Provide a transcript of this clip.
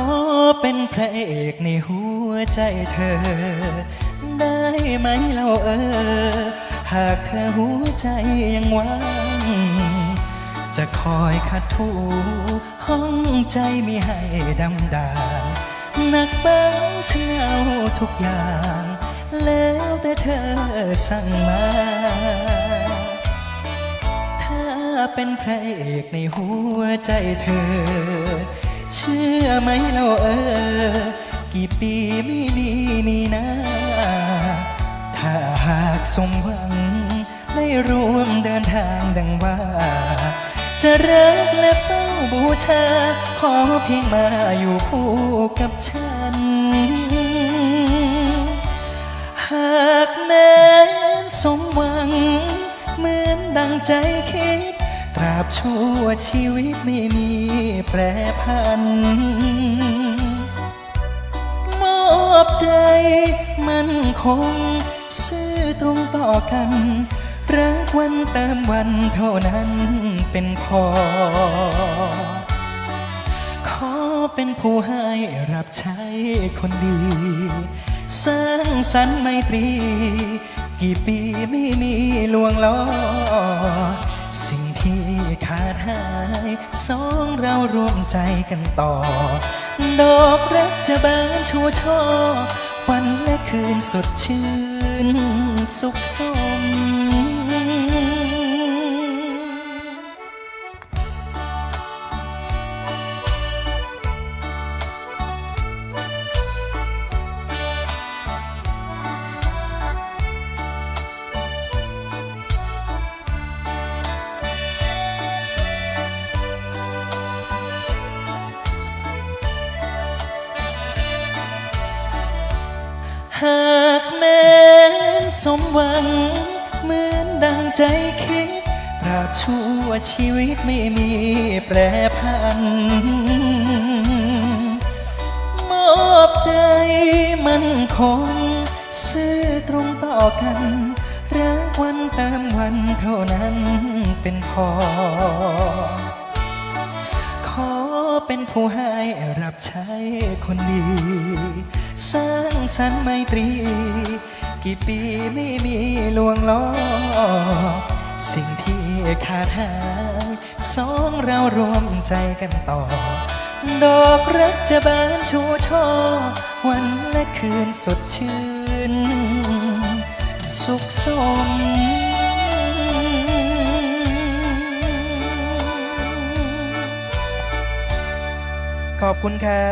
อเป็นพระเอกในหัวใจเธอ ได้ไหมเล่าเออ หากเธอหัวใจยังว่าง จะคอยขัดถูห้องใจมีให้ดำดางหนักเบาฉันเอาทุกอย่าง แล้วแต่เธอสั่งมาถ้าเป็นพระเอกในหัวใจเธอ เชื่อไหมเราเออ กี่ปีไม่มีนี่นะ ถ้าหากสมหวัง ได้ร่วมเดินทางดังว่า จะรักและเฝ้าบูชา ขอเพียงมาอยู่คู่กับฉัน หากแม้นสมหวัง เหมือนดังใจคิด ตราบชั่วชีวิตไม่มีแปรพัน มอบใจมันคง ซื่อตรงต่อกัน รักวันเติมวันเท่านั้นเป็นพอ ขอเป็นผู้ให้รับใช้คนดี สร้างสรรค์ไมตรี กี่ปีไม่มีลวงล้อ เราร่วมใจกันต่อ ดอกรักจะบานชูช่อวันและคืนสดชื่นสุขสม หากแม้นสมหวัง เหมือนดังใจคิด ตราบชั่วชีวิตไม่มีแปรพัน มอบใจมันคงซื่อตรงต่อกัน รักวันตามวันเท่านั้นเป็นพอ เป็นผู้ให้รับใช้คนดี สร้างสรรค์ไมตรี กี่ปีไม่มีลวงล้อ สิ่งที่ขาดหายสองเรารวมใจกันต่อ ดอกรักจะบานชูช่อ วันและคืนสดชื่น สุขสม อบคุณครับ